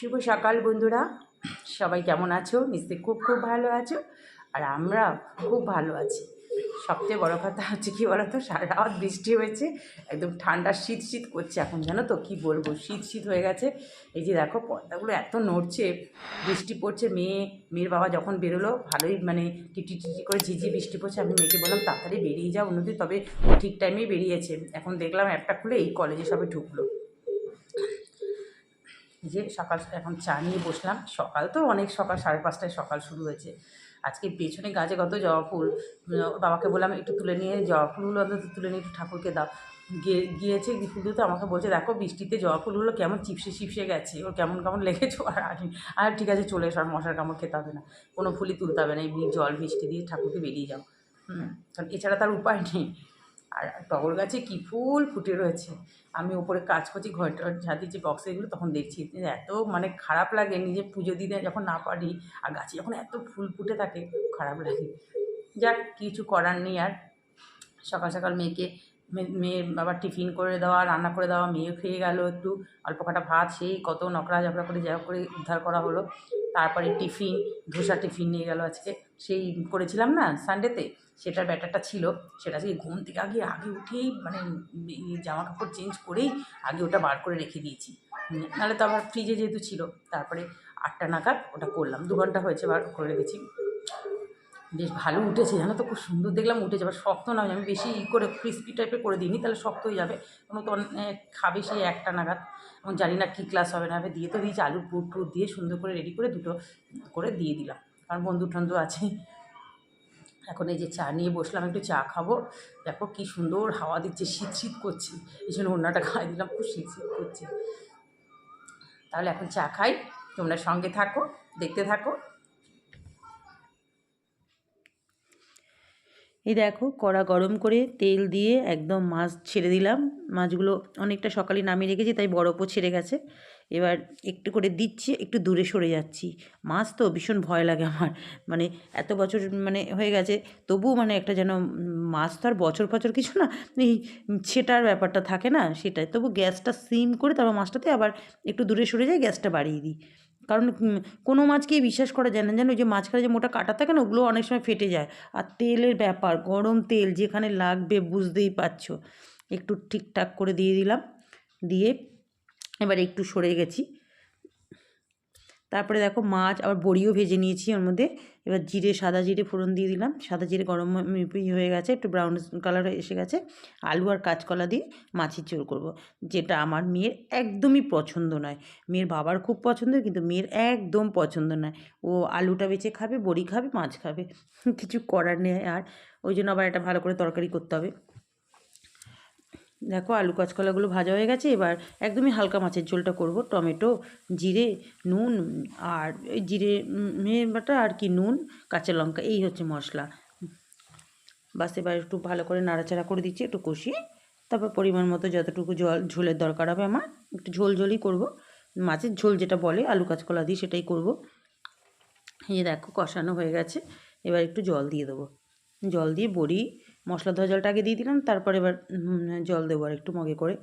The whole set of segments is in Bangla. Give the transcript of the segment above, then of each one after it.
শুভ সকাল বন্ধুরা। সবাই কেমন আছো? নিশ্চয়ই খুব খুব ভালো আছো। আর আমরা খুব ভালো আছি। সবচেয়ে বড় কথা হচ্ছে কি বলতো? সারা রাত বৃষ্টি হয়েছে। একদম ঠান্ডা শীত শীত করছে এখন, জানো তো? কি বলব? শীত শীত হয়ে গেছে। এই যে দেখো, পর্দাগুলো এত নড়ছে, বৃষ্টি পড়ছে। মেয়ে, মেয়ের বাবা যখন বেরোলো, ভালোই মানে টিটি টিটি করে ঝিঝি বৃষ্টি পড়ছে। আমি মেয়েকে বললাম, তাড়াতাড়ি বেরিয়ে যাও উন্নতি তবে ঠিক টাইমেই বেরিয়েছে। এখন দেখলাম একটা খুলে এই কলেজে সবে ঢুকলো। যে সকাল এখন চা নিয়ে বসলাম। সকাল তো অনেক সকাল, সাড়ে পাঁচটায় সকাল শুরু হয়েছে। আজকে পেছনে গাছে কত জবা ফুল। বাবাকে বললাম, একটু তুলে নিয়ে জবা ফুলগুলো অন্তত তুলে নিয়ে একটু ঠাকুরকে দাও। গিয়ে গিয়েছে ফুল দিতে আমাকে বলছে, দেখো বৃষ্টিতে জবা ফুলগুলো কেমন চিপসে চিপসে গেছে। ওর কেমন কেমন লেগেছে আর আসেনি আর ঠিক আছে, চলে এসো, আর মশার কামড় খেতে হবে না। কোনো ফুলই তুলতে হবে না, এমনি জল বৃষ্টি দিয়ে ঠাকুরকে বেরিয়ে যাও। হুম, কারণ এছাড়া তার উপায় নেই। আর টগর গাছে কী ফুল ফুটে রয়েছে। আমি ওপরে কাজ করছি ঘরটা ঝাঁটিছি বক্সে এগুলো তখন দেখছি। এত মানে খারাপ লাগে নিজে পুজো দিতে যখন না পারি আর গাছে যখন এত ফুল ফুটে থাকে খারাপ লাগে। যাক, কিছু করার নেই আর। সকাল সকাল মেয়েকে, মে- মেয়ের বাবার টিফিন করে দেওয়া, রান্না করে দেওয়া মেয়েও খেয়ে গেল একটু। অল্প কটা ভাত, সেই কত নকরা ঝকড়া করে যা করে উদ্ধার করা হলো। তারপরে টিফিন, ধোসা টিফিন নিয়ে গেল আজকে। সেই করেছিলাম না সানডেতে সেটার ব্যাটারটা ছিল, সেটা সেই ঘুম থেকে আগে আগে উঠেই মানে জামা কাপড় চেঞ্জ করেই আগে ওটা বার করে রেখে দিয়েছি। নাহলে তো আবার ফ্রিজে যেহেতু ছিল, তারপরে আটটা নাগাদ ওটা করলাম। দু ঘণ্টা হয়েছে বার করে রেখেছি। বেশ ভালো উঠেছে, জানো তো? খুব সুন্দর দেখলাম উঠেছে। আবার শক্ত না আমি বেশি ই করে ক্রিস্পি টাইপের করে দিইনি, তাহলে শক্ত হয়ে যাবে। কোনো তো খাবে সেই একটা নাগাদ। এবং জানি না কী ক্লাস হবে না হবে, দিয়ে তো দিয়েছি আলু পুর টুর দিয়ে সুন্দর করে রেডি করে দুটো করে দিয়ে দিলাম। কারণ বন্ধু টন্ধু আছে। এখন এই যে চা নিয়ে বসলাম, একটু চা খাব। দেখো কি সুন্দর হাওয়া দিচ্ছে, শীত শীত করছে। এই জন্য অন্যটা খাই দিলাম, খুব শীত শীত করছে। তাহলে এখন চা খাই, তোমরা সঙ্গে থাকো, দেখতে থাকো। এই দেখো কড়া গরম করে তেল দিয়ে একদম মাছ ছেড়ে দিলাম। মাছগুলো অনেকটা সকালে নামিয়ে রেখেছি, তাই বরফও ছেড়ে গেছে। এবার একটু করে দিচ্ছি, একটু দূরে সরে যাচ্ছি। মাছ তো ভীষণ ভয় লাগে আমার। মানে এত বছর মানে হয়ে গেছে, তবুও মানে একটা যেন মাছ তো আর বছর বছর কিছু না, এই সেটার ব্যাপারটা থাকে না, সেটাই। তবু গ্যাসটা সিম করে তারপর মাছটাতে আবার একটু দূরে সরে যায় গ্যাসটা বাড়িয়ে দিই। কারণ কোনো মাছকেই বিশ্বাস করা যায় না। জানো যে মাছখানে যে মোটা কাটা থাকে না, ওগুলো অনেক সময় ফেটে যায়। আর তেলের ব্যাপার, গরম তেল যেখানে লাগবে বুঝতেই পারছ। একটু ঠিকঠাক করে দিয়ে দিলাম, দিয়ে এবার একটু সরে গেছি। তারপরে দেখো মাছ, আবার বড়িও ভেজে নিয়েছি ওর মধ্যে। এবার জিরে, সাদা জিরে ফোড়ন দিয়ে দিলাম। সাদা জিরে গরম হয়ে গেছে, একটু ব্রাউন কালার এসে গেছে। আলু আর কাঁচকলা দিয়ে মাছের ঝোল করব, যেটা আমার মেয়ের একদমই পছন্দ নয়। মেয়ের বাবার খুব পছন্দ, কিন্তু মেয়ের একদম পছন্দ নয়। ও আলুটা বেছে খাবে, বড়ি খাবে, মাছ খাবে। কিছু করার নেই আর। ওই জন্য আবার এটা ভালো করে তরকারি করতে হবে। দেখো আলু কাঁচকলাগুলো ভাজা হয়ে গেছে, এবার একদমই হালকা মাছের ঝোলটা করব। টমেটো, জিরে, নুন আর ওই জিরে বাটা আর কি নুন, কাঁচা লঙ্কা, এই হচ্ছে মশলা। বাস এবার একটু ভালো করে নাড়াচাড়া করে দিচ্ছি, একটু কষিয়ে তারপর পরিমাণ মতো যতটুকু জল, ঝোলের দরকার হবে আমার, একটু ঝোল ঝোলই করব। মাছের ঝোল যেটা বলে, আলু কাঁচকলা দিয়ে সেটাই করব। এই দেখো কষানো হয়ে গেছে, এবার একটু জল দিয়ে দেবো। জল দিয়ে বড়ি মশলা ধোয়া জলটা আগে দিয়ে দিলাম, তারপর এবার জল দেবো আর একটু মগে করে।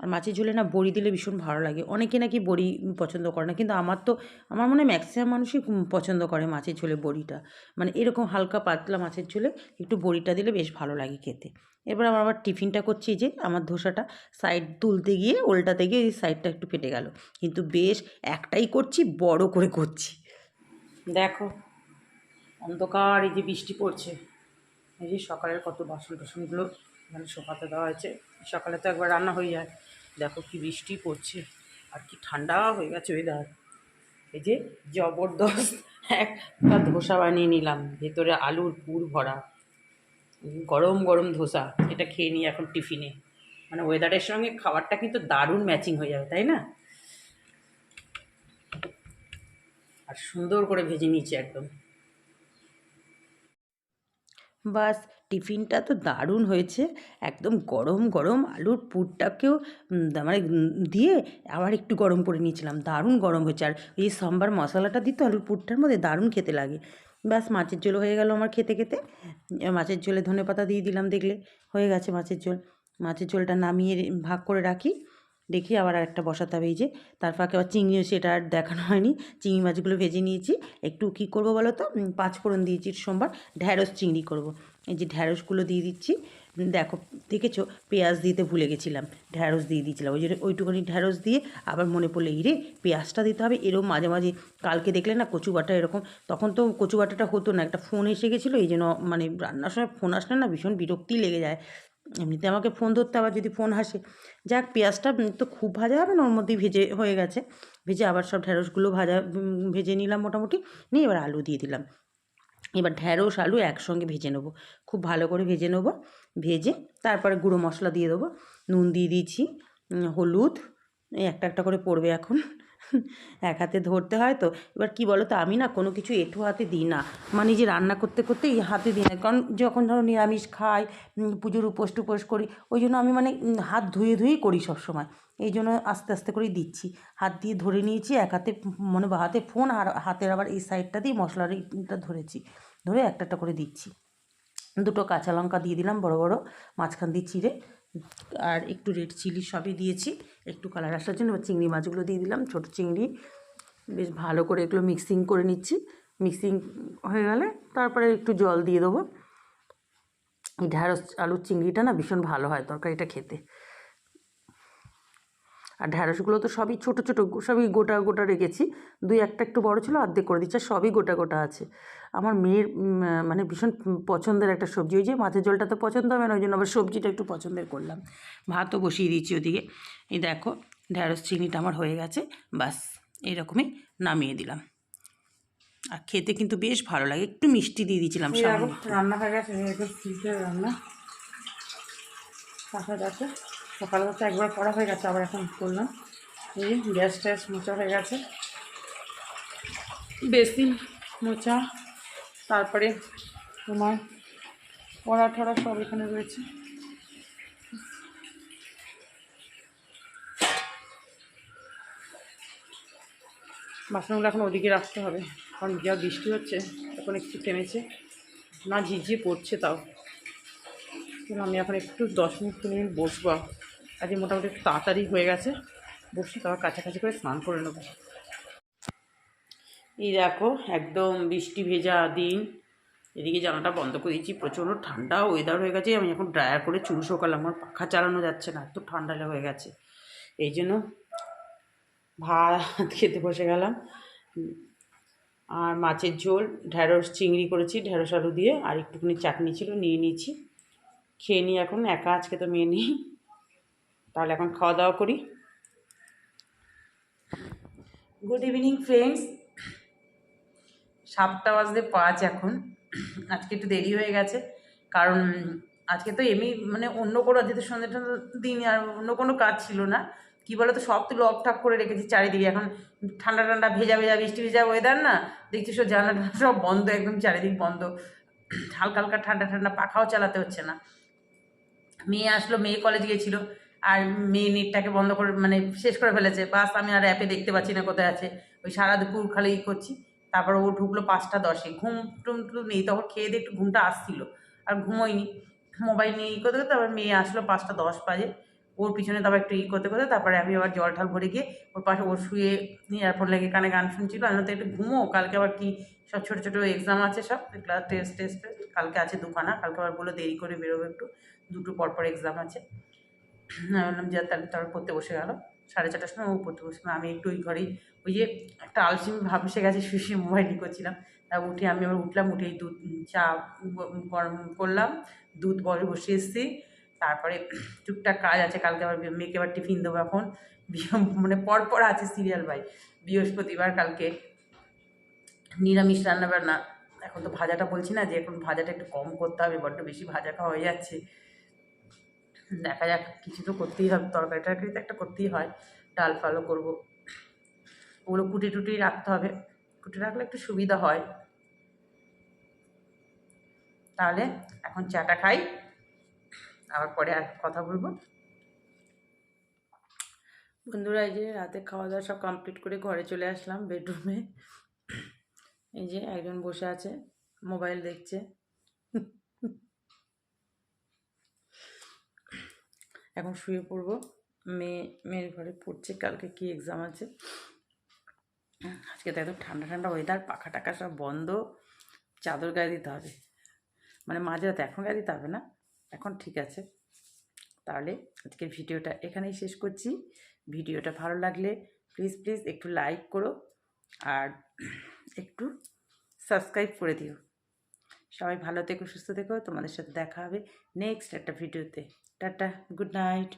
আর মাছের ঝোলে না বড়ি দিলে ভীষণ ভালো লাগে। অনেকে নাকি বড়ি পছন্দ করে না, কিন্তু আমার তো, আমার মনে হয় ম্যাক্সিমাম মানুষই পছন্দ করে মাছের ঝোলে বড়িটা। মানে এরকম হালকা পাতলা মাছের ঝোলে একটু বড়িটা দিলে বেশ ভালো লাগে খেতে। এবার আমার আবার টিফিনটা করছি যে, আমার ধোসাটা সাইড তুলতে গিয়ে উল্টাতে গিয়ে সাইডটা একটু ফেটে গেল। কিন্তু বেশ একটাই করছি, বড় করে করছি। দেখো অন্ধকার, এই যে বৃষ্টি পড়ছে। এই যে সকালের কত বাসন টাসনগুলো মানে শোকাতে দেওয়া হয়েছে। সকালে তো একবার রান্না হয়ে যায়। দেখো কি বৃষ্টি পড়ছে, আর কি ঠান্ডা হয়ে গেছে ওয়েদার এই যে জবরদস্ত একটা ধোসা বানিয়ে নিলাম, ভেতরে আলুর পুর ভরা। গরম গরম ধোসা, এটা খেয়ে নিই এখন টিফিনে। মানে ওয়েদারের সঙ্গে খাবারটা কিন্তু দারুণ ম্যাচিং হয়ে যাবে, তাই না? আর সুন্দর করে ভেজে নিয়েছি একদম। বাস, টিফিনটা তো দারুণ হয়েছে। একদম গরম গরম আলুর পুরটাকেও মানে দিয়ে আবার একটু গরম করে নিয়েছিলাম। দারুণ গরম হয়েছে। আর এই সাম্বার মশলাটা দিত আলুর পুরটার মধ্যে দারুণ খেতে লাগে। ব্যাস মাছের ঝোল হয়ে গেল আমার খেতে খেতে। মাছের ঝোলে ধনে পাতা দিয়ে দিলাম দেখলে। হয়ে গেছে মাছের ঝোল। মাছের ঝোলটা নামিয়ে ভাগ করে রাখি। দেখি আবার আরেকটা বসাতে হবে, এই যে তার ফাঁকে আবার চিংড়ি সেটা আর দেখানো হয়নি। চিংড়ি মাছগুলো ভেজে নিয়েছি। একটু কী করব বলো তো? পাঁচফোড়ন দিয়েছি সোমবার। ঢ্যাঁড়স, চিংড়ি করব। এই যে ঢ্যাঁড়সগুলো দিয়ে দিচ্ছি। দেখো, দেখেছ? পেঁয়াজ দিতে ভুলে গেছিলাম। ঢ্যাঁড়স দিয়ে দিয়েছিলাম। ওই জন্য ওইটুখানি ঢ্যাঁড়স দিয়ে আবার মনে পড়ল, এই রে, পেঁয়াজটা দিতে হবে। এরকম মাঝে মাঝে, কালকে দেখলে না কচু বাটা এরকম, তখন তো কচু বাটাটা হতো না। একটা ফোন এসে গেছিল, এই জন্য মানে রান্নার সময় ফোন আসলে না ভীষণ বিরক্তি লেগে যায়। এমনিতে আমাকে ফোন ধরতে আবার যদি ফোন হাসে যাক, পেঁয়াজটা তো খুব ভাজা হবে না ওর মধ্যেই ভেজে হয়ে গেছে। ভেজে আবার সব ঢ্যাঁড়সগুলো ভাজা ভেজে নিলাম মোটামুটি, নিয়ে এবার আলু দিয়ে দিলাম। এবার ঢ্যাঁড়স আলু একসঙ্গে ভেজে নেব। খুব ভালো করে ভেজে নেব, ভেজে তারপরে গুঁড়ো মশলা দিয়ে দেবো। নুন দিয়ে দিয়েছি হলুদ একটা একটা করে পড়বে এখন। এক হাতে ধরতে হয় তো। এবার কি বলো তো আমি না কোনো কিছু এঁঠো হাতে দিই না। মানে যে রান্না করতে করতে এই হাতে দিই না। কারণ যখন ধরো নিরামিষ খাই পুজোর উপোস টুপোস করি, ওই জন্য আমি মানে হাত ধুয়ে ধুয়েই করি সবসময়। এই জন্য আস্তে আস্তে করেই দিচ্ছি। হাত দিয়ে ধরে নিয়েছি, এক হাতে মানে হাতে ফোন আর হাতের আবার এই সাইডটা দিয়ে মশলার এইটা ধরেছি। ধরে একটা একটা করে দিচ্ছি। দুটো কাঁচা লঙ্কা দিয়ে দিলাম বড় বড়, মাঝখান দিয়ে চিড়ে। আর একটু রেড চিলি সবই দিয়েছি, একটু কালার আসার জন্য। চিংড়ি মাছগুলো দিয়ে দিলাম, ছোটো চিংড়ি। বেশ ভালো করে এগুলো মিক্সিং করে নিচ্ছি। মিক্সিং হয়ে গেলে তারপরে একটু জল দিয়ে দেবো। ঢ্যাঁড়স আলুর চিংড়িটা না ভীষণ ভালো হয় তরকারিটা খেতে। আর ঢ্যাঁড়সগুলো তো সবই ছোটো ছোটো সবই গোটা গোটা রেখেছি। দুই একটা একটু বড় ছিল অর্ধেক করে দিচ্ছি আর সবই গোটা গোটা আছে। আমার মেয়ের মানে ভীষণ পছন্দের একটা সবজি ওই যে মাছের ঝোলটা তো পছন্দ হবে না ওই জন্য আবার সবজিটা একটু পছন্দের করলাম। ভাতও বসিয়ে দিয়েছি ওদিকে। এই দেখো ঢ্যাঁড়স চিংড়িটা আমার হয়ে গেছে বাস এইরকমই নামিয়ে দিলাম। আর খেতে কিন্তু বেশ ভালো লাগে একটু মিষ্টি দিয়ে দিয়েছিলাম রান্না হয়ে গেছে রান্না। গেছে সকালে তো একবার করা হয়ে গেছে, আবার এখন করলাম। এই গ্যাস ট্যাস মোচা হয়ে গেছে। বেসিন মোচা তারপরে তোমার পড়া ঠড়া সব এখানে রয়েছে। বাসনগুলো এখন ওদিকে রাখতে হবে, কারণ যা বৃষ্টি হচ্ছে, এখন একটু থেমেছে। না ঝিঝিয়ে পড়ছে তাও। আমি এখন একটু দশ মিনিট, পনেরো মিনিট বসবো। আজকে মোটামুটি একটু তাড়াতাড়ি হয়ে গেছে। বসে, তারপর কাছাকাছি করে স্নান করে নেব। এই দেখো, একদম বৃষ্টি ভেজা দিন। এদিকে জানাটা বন্ধ করে দিয়েছি, প্রচণ্ড ঠান্ডা ওয়েদার হয়ে গেছে। আমি এখন ড্রায়ার করে চুল শোকালাম, আমার পাখা চালানো যাচ্ছে না, এত ঠান্ডা হয়ে গেছে। এই জন্য ভাত খেতে বসে গেলাম। আর মাছের ঝোল, ঢ্যাঁড়স চিংড়ি করেছি, ঢ্যাঁড়স আলু দিয়ে, আর একটুখানি চাটনি ছিল, নিয়ে নিয়েছি। খেয়ে নিই এখন, একা আজকে তো মেয়ে নেই। তাহলে এখন খাওয়া দাওয়া করি। গুড ইভিনিং ফ্রেন্ডস সাতটা বাজতে পাঁচ এখন। আজকে একটু দেরি হয়ে গেছে। কারণ আজকে তো এমনি মানে অন্য কোনো যেহেতু সন্ধ্যে দিন আর অন্য কোনো কাজ ছিল না। কী বলো তো সব তো লক ঠাক করে রেখেছি চারিদিকে। এখন ঠান্ডা ঠান্ডা ভেজা ভেজা, বৃষ্টি ভেজা ওয়েদার না, দেখছি সব জানলা সব বন্ধ, একদম চারিদিক বন্ধ। হালকা হালকা ঠান্ডা ঠান্ডা, পাখাও চালাতে হচ্ছে না। মেয়ে আসলো, মেয়ে কলেজ গেছিল। আর মেয়ে নেটটাকে বন্ধ করে মানে শেষ করে ফেলেছে। বাস আমি আর অ্যাপে দেখতে পাচ্ছি না কোথায় আছে। ওই সারা দুপুর খালি ই করছি। তারপর ও ঢুকলো পাঁচটা দশে। ঘুম টুম টুম নেই। তখন খেয়ে দিয়ে একটু ঘুমটা আসছিল। আর ঘুমোয়নি। মোবাইল নিয়ে ই করতে করতে তারপর মেয়ে আসলো পাঁচটা দশ বাজে। ওর পিছনে তারপর একটু ই করতে করতে তারপরে আমি আবার জল ঠাল ভরে গিয়ে ওর পাশে ওর শুয়ে ইয়ারফোন লেগে কানে গান শুনছিল। আমি তো একটু ঘুমো। কালকে আবার কি সব ছোটো ছোটো এক্সাম আছে সব। ক্লাস টেস্ট টেস্ট কালকে আছে দুখানা। কালকে আবার বলে দেরি করে বেরোবো একটু। দুটো পরপর এক্সাম আছে। বললাম যে তাহলে তারপর পড়তে বসে গেল। সাড়ে চারটার সময় ও পড়তে বসে আমি একটু ওই ঘরেই ওই যে একটা আলসিমি ভাব এসে গেছে শুয়ে শুয়ে মোবাইল করছিলাম। তা উঠে আমি আবার উঠলাম উঠেই দুধ, চা গরম করলাম, দুধ বরে বসে এসেছি। তারপরে টুকটাক কাজ আছে, কালকে আবার মেয়েকে আবার টিফিন দেবো এখন। মানে পরপর আছে সিরিয়াল ভাই। বৃহস্পতিবার কালকে নিরামিষ রান্না বান্না এখন তো ভাজাটা বলছি না যে এখন ভাজাটা একটু কম করতে হবে, বড্ড বেশি ভাজা খাওয়া হয়ে যাচ্ছে। দেখা যাক, কিছু তো করতেই হবে। তরকারি টরকারি তো একটা করতেই হয়। ডাল ফালও করব। ওগুলো কুটি টুটি রাখতে হবে। কুটি রাখলে একটু সুবিধা হয়। তাহলে এখন চাটা খাই। আবার পরে আর কথা বলব। বন্ধুরা, এই যে রাতে খাওয়া দাওয়া সব কমপ্লিট করে ঘরে চলে আসলাম বেডরুমে এই যে একজন বসে আছে মোবাইল দেখছে। এখন শুয়ে পড়ব। মেয়ে, মেয়ের ঘরে পড়ছে, কালকে কি এক্সাম আছে? আজকে তো একদম ঠান্ডা ঠান্ডা ওয়েদার পাখা টাকা সব বন্ধ। চাদর গায়ে দিতে হবে। মানে মাঝরাতে এখন গায়ে দিতে হবে না? এখন ঠিক আছে। তাহলে আজকের ভিডিওটা এখানেই শেষ করছি। ভিডিওটা ভালো লাগলে প্লিজ প্লিজ একটু লাইক করো আর একটু সাবস্ক্রাইব করে দিও। সবাই ভালো থেকো, সুস্থ থেকো। তোমাদের সাথে দেখা হবে নেক্সট একটা ভিডিওতে। Tata good night